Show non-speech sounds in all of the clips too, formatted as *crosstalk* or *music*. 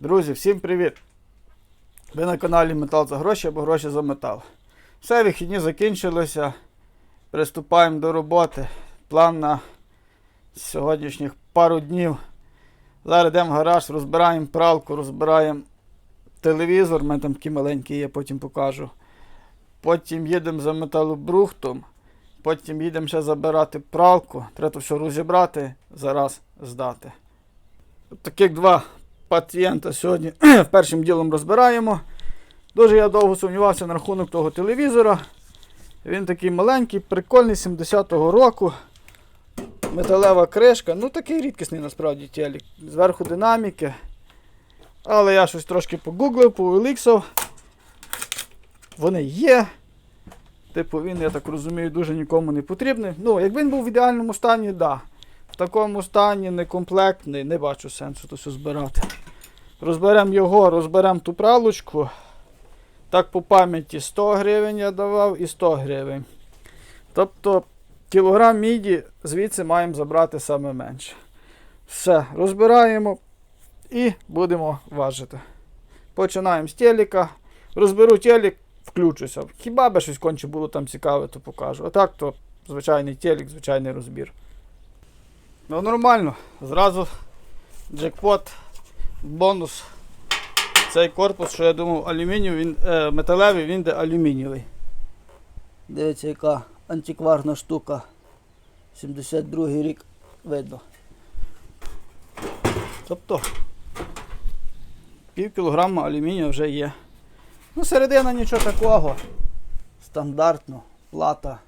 Друзі, всім привіт! Ви на каналі Метал за гроші або гроші за метал. Все, вихідні закінчилися. Приступаємо до роботи. План на сьогоднішніх пару днів. Зараз йдемо в гараж, розбираємо пралку, розбираємо телевізор. У мене там такий маленький, я потім покажу. Потім їдемо за металобрухтом. Потім їдемо ще забирати пралку. Треба все розібрати, зараз здати. Таких два пацієнта сьогодні *clears throat* першим ділом розбираємо. Дуже я довго сумнівався на рахунок того телевізора. Він такий маленький, прикольний 70-го року. Металева кришка. Ну такий рідкісний насправді телек. Зверху динаміки. Але я щось трошки погуглив, поеліксав. Вони є. Типу, він, я так розумію, дуже нікому не потрібний. Ну, якби він був в ідеальному стані, так. Да. Такому стані некомплектний, не бачу сенсу все збирати. Розберемо його, розберемо ту пралочку. Так по пам'яті 100 гривень я давав і 100 гривень. Тобто кілограм міді звідси маємо забрати саме менше. Все, розбираємо і будемо важити. Починаємо з телека. Розберу телек, включуся. Хіба би щось конче було там цікаве, то покажу. А так то звичайний телек, звичайний розбір. Ну нормально. Зразу джекпот, бонус. Цей корпус, що я думав, алюмінієвий, він, е, металевий, він де алюмінієвий. Дивіться, яка антикварна штука. 72 рік видно. Тобто пів кілограма алюмінію вже є. Ну, середина нічого такого. Стандартно. Плата,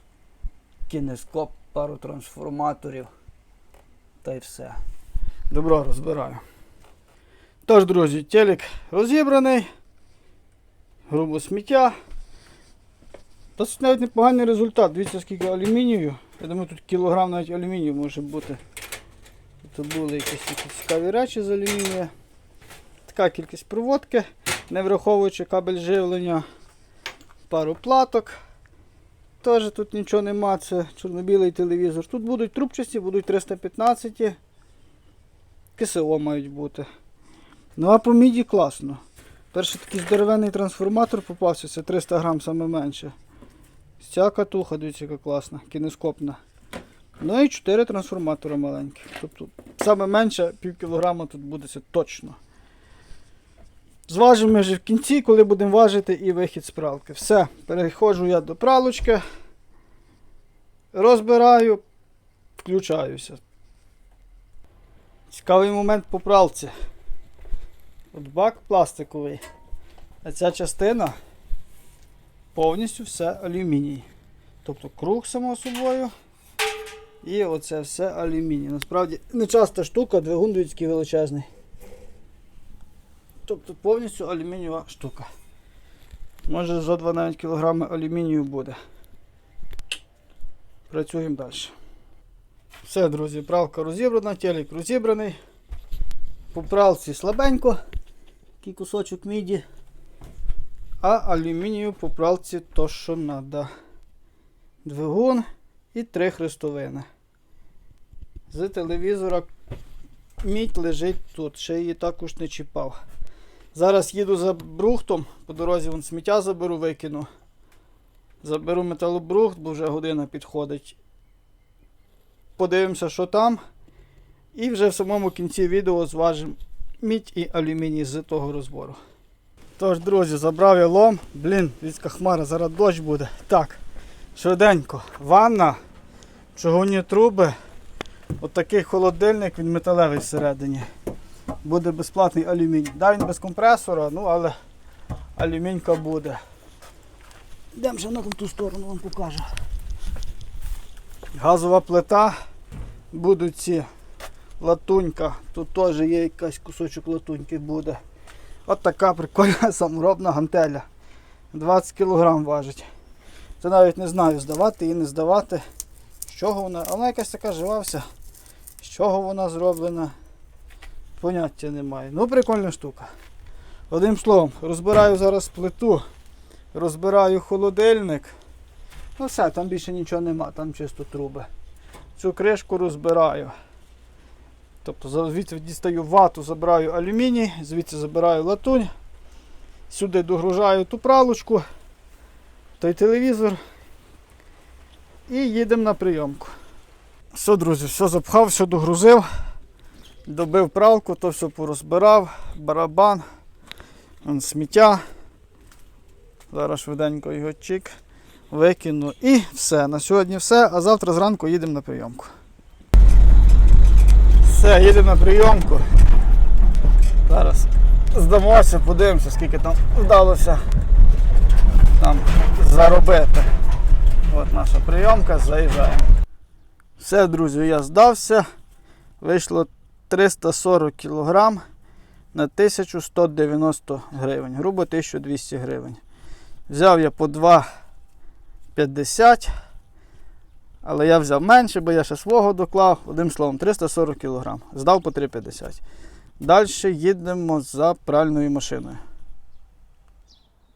кінескоп, пару трансформаторів. Та й все. Добро розбираю. Тож, друзі, телек розібраний. Грубо сміття. Досить навіть непоганий результат. Дивіться, скільки алюмінію. Я думаю, тут кілограм навіть алюмінію може бути. Тут були якісь такі цікаві речі з алюмінія. Така кількість проводки, не враховуючи кабель живлення, пару платок. Теж тут нічого нема, це чорно-білий телевізор. Тут будуть трубчасті, будуть 315. КСО мають бути. Ну а по міді класно. Перший такий здоровенний трансформатор попався, це 300 грам саме менше. Ця катуха, дивіться, яка класна, кінескопна. Ну і 4 трансформатора маленьких. Тобто саме менше пів кілограма тут буде це точно. Зважимо вже в кінці, коли будемо важити і вихід з пралки. Все, переходжу я до пралочки. Розбираю, включаюся. Цікавий момент по пралці. От бак пластиковий. А ця частина повністю все алюміній. Тобто круг само собою. І оце все алюміній. Насправді нечаста штука, двигун людський величезний. Тобто повністю алюмінієва штука. Може за 2 навіть кілограми алюмінію буде. Працюємо далі. Все, друзі, пралка розібрана, телек розібраний. По пралці слабенько, такий кусочок міді. А алюмінію по пралці то, що треба. Двигун і три хрестовини. З телевізора мідь лежить тут, ще її також не чіпав. Зараз їду за брухтом, по дорозі вон сміття заберу, викину. Заберу металобрухт, бо вже година підходить. Подивимося, що там. І вже в самому кінці відео зважимо мідь і алюміній з того розбору. Тож, друзі, забрав я лом. Блін, війська хмара, зараз дощ буде. Так, швиденько. Ванна, чугунні труби. Отакий холодильник, він металевий всередині. Буде безплатний алюміній. Да, він без компресора, ну але алюмінька буде. Йдемо ще на ту сторону вам покажу. Газова плита. Будуть ці латунька. Тут теж є якийсь кусочок латуньки буде. От така прикольна *laughs* саморобна гантеля. 20 кг важить. Це навіть не знаю, здавати і не здавати. З чого вона. А вона якась така жива вся. З чого вона зроблена? Поняття немає. Ну, прикольна штука. Одним словом, розбираю зараз плиту, розбираю холодильник. Ну все, там більше нічого нема, там чисто труби. Цю кришку розбираю. Тобто звідси дістаю вату, забираю алюміній, звідси забираю латунь, сюди догружаю ту пралочку, той телевізор і їдемо на прийомку. Все, друзі, все запхав, все догрузив, добив пралку, то все порозбирав, барабан, вон сміття. Зараз швиденько його чик, викину і все. На сьогодні все, а завтра зранку їдемо на прийомку. Все, їдемо на прийомку. Зараз здамося, подивимося, скільки там вдалося нам заробити. От наша прийомка, заїжджаємо. Все, друзі, я здався. Вийшло 340 кг на 1190 гривень, грубо 1200 гривень. Взяв я по 2,50, але я взяв менше, бо я ще свого доклав. Одним словом, 340 кг. Здав по 3,50. Далі їдемо за пральною машиною.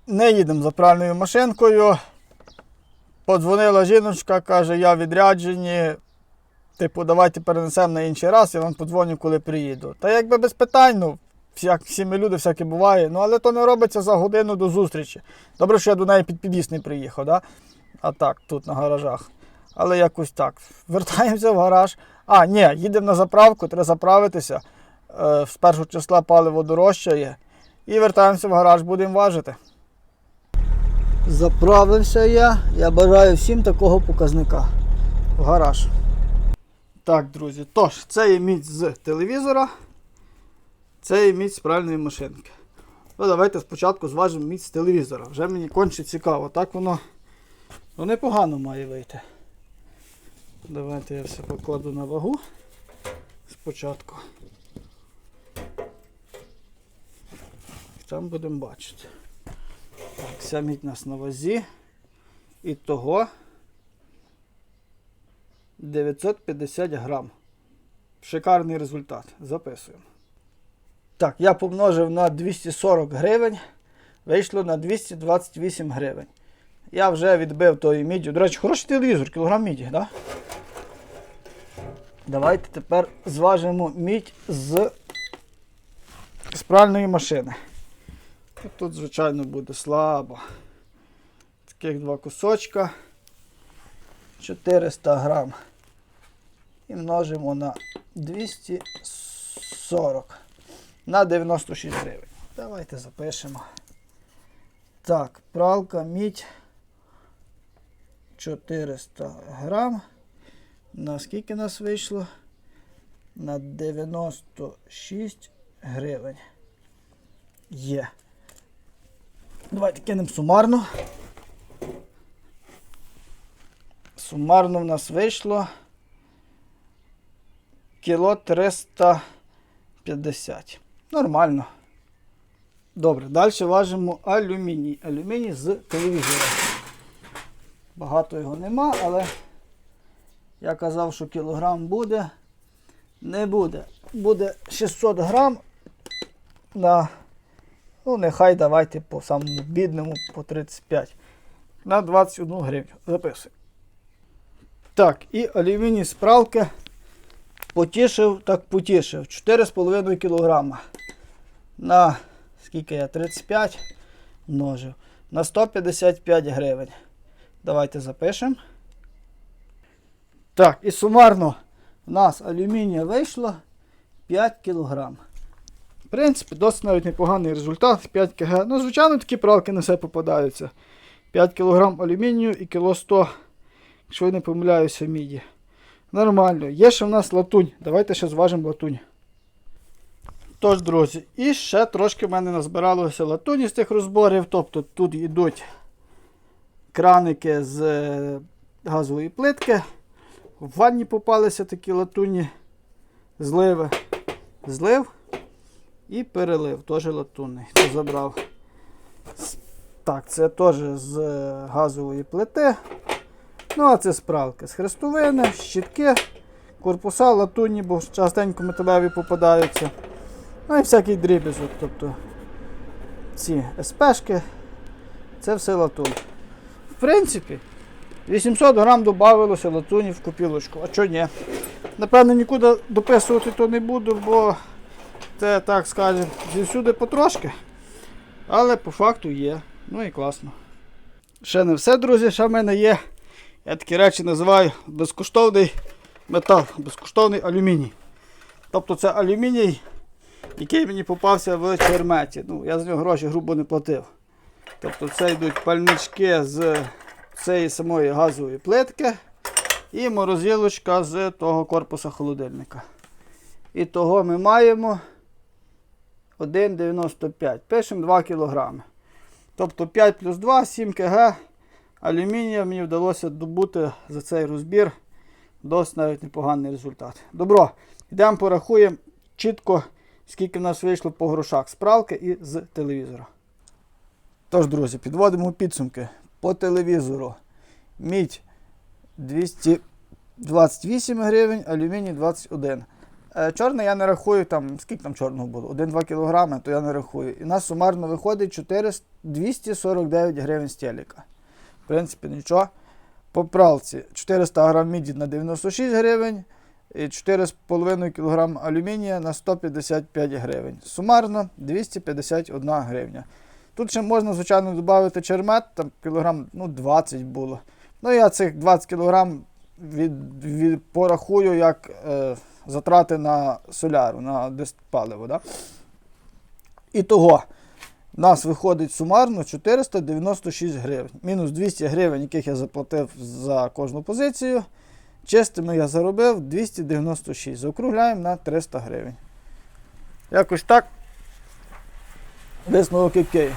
Не їдемо за пральною машинкою. Подзвонила жіночка, каже, я відряджені. Типу, давайте перенесемо на інший раз, я вам подзвоню, коли приїду. Та якби без питань, ну, всяк, всі люди, всяке буває. Ну, але то не робиться за годину до зустрічі. Добре, що я до неї під під'їзд не приїхав, да? а так, тут на гаражах. Але якось так. Вертаємося в гараж. А, ні, їдемо на заправку, треба заправитися. Е, з першого числа паливо дорожчає. І вертаємося в гараж, будемо важити. Заправився я. Я бажаю всім такого показника. В гараж. Так, друзі. Тож, це є міць з телевізора. Це є міць з пральної машинки. Ну, давайте спочатку зважимо міць з телевізора. Вже мені конче цікаво. Так воно ну, непогано має вийти. Давайте я все покладу на вагу спочатку. Там будемо бачити. Так, вся мідь нас на вазі. І того 950 грам. Шикарний результат. Записуємо. Так, я помножив на 240 гривень. Вийшло на 228 гривень. Я вже відбив тої міді. До речі, хороший телевізор, кілограм міді? Да? Давайте тепер зважимо мідь з, з пральної машини. Тут, звичайно, буде слабо. Таких два кусочка. 400 грам. І множимо на 240 на 96 гривень. Давайте запишемо. Так, пралка мідь 400 грам. На скільки нас вийшло? На 96 гривень. Є. Давайте кинемо сумарно. Сумарно в нас вийшло кіло 350. Нормально. Добре, далі важимо алюміній. Алюміній з телевізора. Багато його нема, але я казав, що кілограм буде. Не буде. Буде 600 грам на, ну нехай давайте по самому бідному по 35. На 21 гривню. Записуємо. Так, і алюміній з потішив, так потішив. 4,5 кг. На скільки я? 35 множив. На 155 гривень. Давайте запишемо. Так, і сумарно у нас алюмінія вийшло 5 кг. В принципі, досить навіть непоганий результат. 5 кг. Ну, звичайно, такі пралки не все попадаються. 5 кг алюмінію і кіло 100, якщо я не помиляюся, міді. Нормально. Є ще в нас латунь. Давайте ще зважимо латунь. Тож, друзі, і ще трошки в мене назбиралося латуні з тих розборів. Тобто тут йдуть краники з е, газової плитки. В ванні попалися такі латунні зливи. Злив і перелив. Теж латунний. Це забрав. Так, це теж з е, газової плити. Ну, а це справки з хрестовини, щітки, корпуса латунні, бо частенько металеві попадаються. Ну і всякий дрібізок. Тобто ці СПшки, це все латунь. В принципі, 800 грам додавалося латуні в копілочку. А чого ні? Напевно, нікуди дописувати то не буду, бо це, так скажемо, зівсюди потрошки. Але по факту є. Ну і класно. Ще не все, друзі, ще в мене є. Я такі речі називаю безкоштовний метал, безкоштовний алюміній. Тобто це алюміній, який мені попався в черметі. Ну, я за нього гроші грубо не платив. Тобто це йдуть пальнички з цієї самої газової плитки і морозилочка з того корпуса холодильника. І того ми маємо 1,95. Пишемо 2 кг. Тобто 5 плюс 2, 7 кг алюмінія мені вдалося добути за цей розбір. Досить навіть непоганий результат. Добро, йдемо порахуємо чітко, скільки в нас вийшло по грошах з пралки і з телевізора. Тож, друзі, підводимо підсумки. По телевізору. Мідь 228 гривень, алюміній 21. Е, Чорний я не рахую, там, скільки там чорного було? 1-2 кг, то я не рахую. І у нас сумарно виходить 400, 249 гривень з телека. В принципі, нічого. По пралці 400 грам міді на 96 гривень і 4,5 кг алюмінія на 155 гривень. Сумарно 251 гривня. Тут ще можна, звичайно, додати чермет, там кілограм ну, 20 було. Ну, я цих 20 кг від, від, порахую як е, затрати на соляру, на диспаливо. Да? І того, у нас виходить сумарно 496 гривень. Мінус 200 гривень, яких я заплатив за кожну позицію. Чистими я заробив 296. Заокругляємо на 300 гривень. Якось так. Висновок який?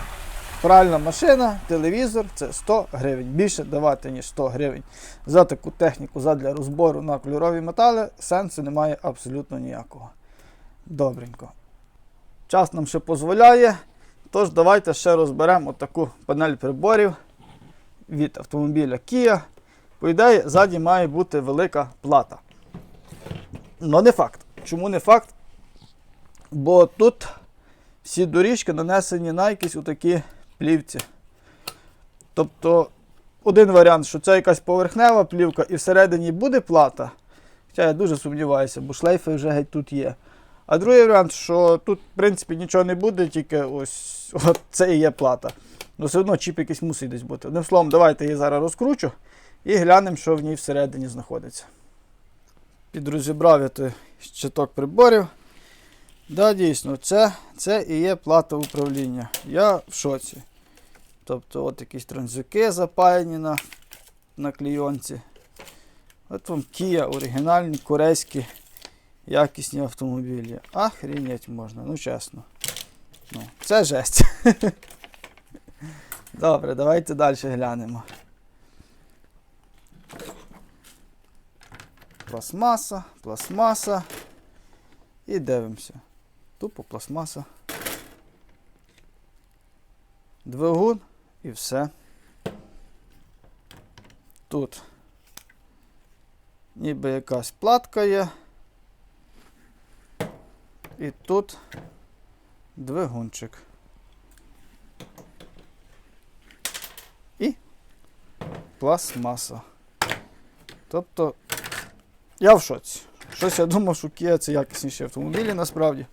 Пральна машина, телевізор це 100 гривень. Більше давати, ніж 100 гривень. За таку техніку задля розбору на кольорові метали сенсу немає абсолютно ніякого. Добренько. Час нам ще дозволяє. Тож давайте ще розберемо таку панель приборів від автомобіля Kia. По ідеї, ззаді має бути велика плата. Ну, не факт. Чому не факт? Бо тут всі доріжки нанесені на якісь отакі плівці. Тобто, один варіант, що це якась поверхнева плівка і всередині буде плата. Хоча я дуже сумніваюся, бо шлейфи вже геть тут є. А другий варіант, що тут, в принципі, нічого не буде, тільки ось *laughs* от це і є плата. Ну, все одно чіп якийсь мусить десь бути. Одним словом, давайте її зараз розкручу і глянемо, що в ній всередині знаходиться. Підрозібрав я той щиток приборів. Да, дійсно, це, це і є плата управління. Я в шоці. Тобто, от якісь транзюки запаяні на, на клійонці. От вам Kia, оригінальні корейські якісні автомобілі. Охренеть можна, ну чесно. Ну, це жесть. *laughs* Добре, давайте далі глянемо. Пластмаса, пластмаса. І дивимося. Тупо пластмаса. Двигун і все. Тут ніби якась платка є. І тут двигунчик. І пластмаса. Тобто я в шоці. Щось я думав, що Kia це якісніші автомобілі насправді.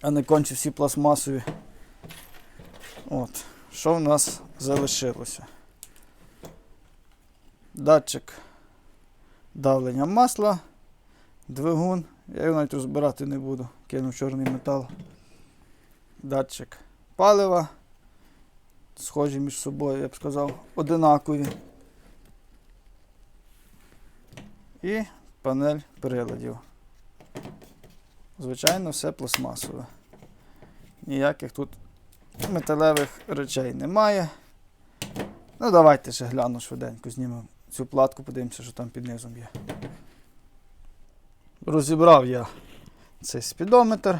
А не конче всі пластмасові. От. Що в нас залишилося? Датчик давлення масла, двигун. Я його навіть розбирати не буду. Кинув чорний метал. Датчик палива. Схожі між собою, я б сказав, одинакові. І панель приладів. Звичайно, все пластмасове. Ніяких тут металевих речей немає. Ну, давайте ще гляну швиденько, знімемо цю платку, подивимося, що там під низом є. Розібрав я цей спідометр.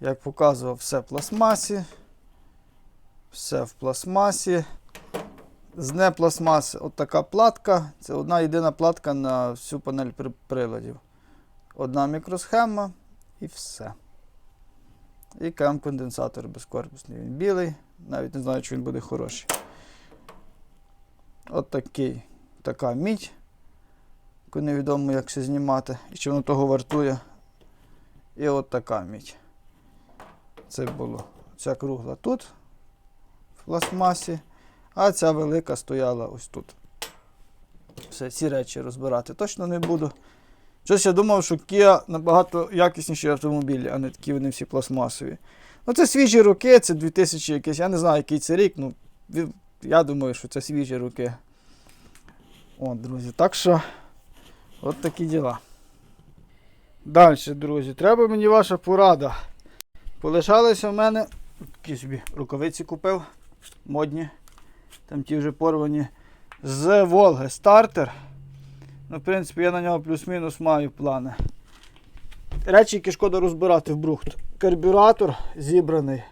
Як показував, все в пластмасі. Все в пластмасі. З непластмаси от така платка. Це одна єдина платка на всю панель при- приладів. Одна мікросхема і все. І кем-конденсатор безкорпусний. Він білий. Навіть не знаю, чи він буде хороший. От такий, така мідь. Невідомо як ще знімати. І чи воно того вартує. І от така мідь. Це було. Ця кругла тут, в пластмасі, а ця велика стояла ось тут. Все, ці речі розбирати точно не буду. Щось я думав, що Kia набагато якісніші автомобілі, а не такі вони всі пластмасові. Ну, це свіжі роки, це 2000 якийсь, я не знаю, який це рік, ну, я думаю, що це свіжі роки. От, друзі, так що, от такі діла. Далі, друзі, треба мені ваша порада. Полишалися в мене, такі собі рукавиці купив, модні, там ті вже порвані, з Волги стартер. Ну, в принципі, я на нього плюс-мінус маю плани. Речі, які шкода розбирати в брухт. Карбюратор зібраний.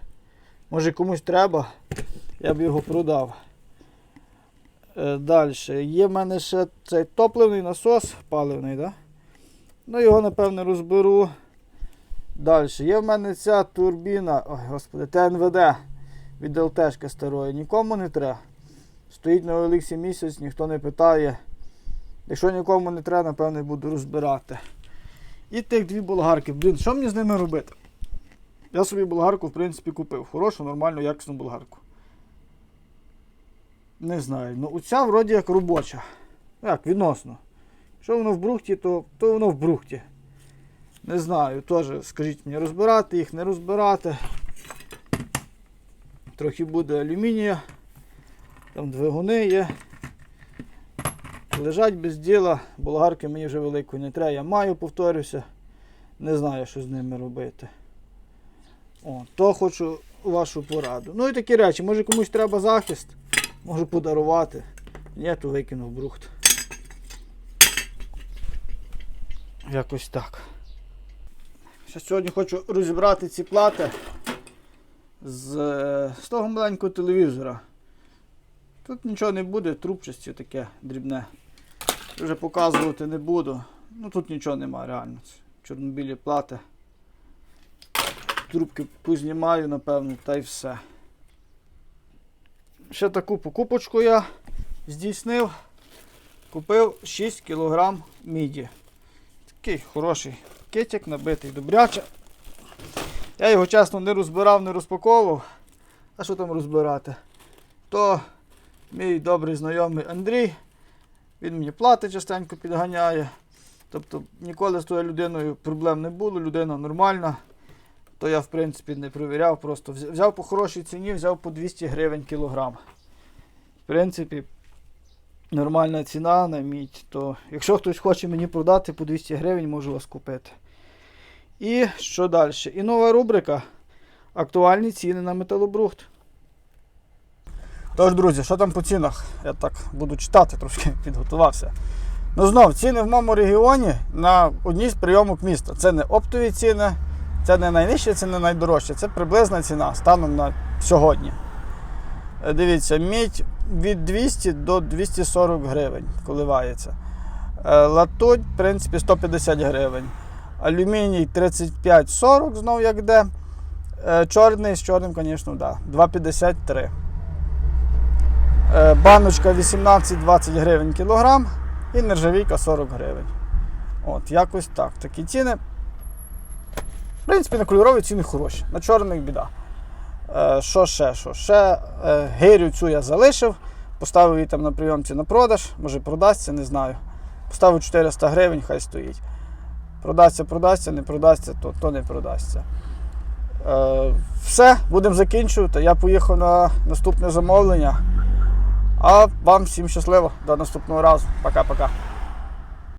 Може комусь треба, я б його продав. Е, Далі. Є в мене ще цей топливний насос паливний, да? Ну, його, напевне, розберу. Далі. Є в мене ця турбіна, ой, господи, ТНВД від ЛТшки старої. Нікому не треба. Стоїть на Олексі місяць, ніхто не питає. Якщо нікому не треба, напевне, буду розбирати. І тих дві болгарки. Блін, що мені з ними робити? Я собі болгарку, в принципі, купив. Хорошу, нормальну, якісну болгарку. Не знаю. Ну, оця вроді як робоча. Як, відносно. Якщо воно в брухті, то, то воно в брухті. Не знаю, теж скажіть мені, розбирати їх, не розбирати. Трохи буде алюмінія. Там двигуни є. Лежать без діла, болгарки мені вже великої не треба. Я маю, повторюся. Не знаю, що з ними робити. О, то хочу вашу пораду. Ну і такі речі, може комусь треба захист, можу подарувати. Ні, то викинув брухт. Якось так. Ще сьогодні хочу розібрати ці плати з, з того маленького телевізора. Тут нічого не буде, трубчасті таке дрібне. Вже показувати не буду. Ну тут нічого нема, реально. Чорнобілі плати. Трубки познімаю, напевно, та й все. Ще таку покупочку я здійснив. Купив 6 кг міді. Такий хороший китик, набитий добряче. Я його чесно не розбирав, не розпаковував. А що там розбирати? То мій добрий знайомий Андрій. Він мені плати частенько підганяє. Тобто ніколи з тою людиною проблем не було, людина нормальна. То я в принципі не перевіряв, просто взяв по хорошій ціні, взяв по 200 гривень кілограм. В принципі, нормальна ціна на мідь. То якщо хтось хоче мені продати по 200 гривень, можу вас купити. І що далі? І нова рубрика Актуальні ціни на металобрухт. Тож, друзі, що там по цінах? Я так буду читати, трошки *laughs* підготувався. Ну знов, ціни в моєму регіоні на одній з прийомок міста. Це не оптові ціни, це не найнижчі, це не найдорожчі. Це приблизна ціна станом на сьогодні. Е, Дивіться, мідь від 200 до 240 гривень коливається. Е, Латунь, в принципі, 150 гривень. Алюміній 35-40, знов як де. Е, Чорний з чорним, звісно, да. 2,53. Е, Баночка 18-20 гривень кілограм і нержавійка 40 гривень. От, якось так. Такі ціни. В принципі, на кольорові ціни хороші, на чорних біда. Е, що ще? Що? Ще е, гирю цю я залишив, поставив її там на прийомці на продаж, може продасться, не знаю. Поставив 400 гривень, хай стоїть. Продасться, продасться, не продасться, то, то не продасться. Е, все, будемо закінчувати. Я поїхав на наступне замовлення. А вам всім щасливо. До наступного разу. Пока-пока.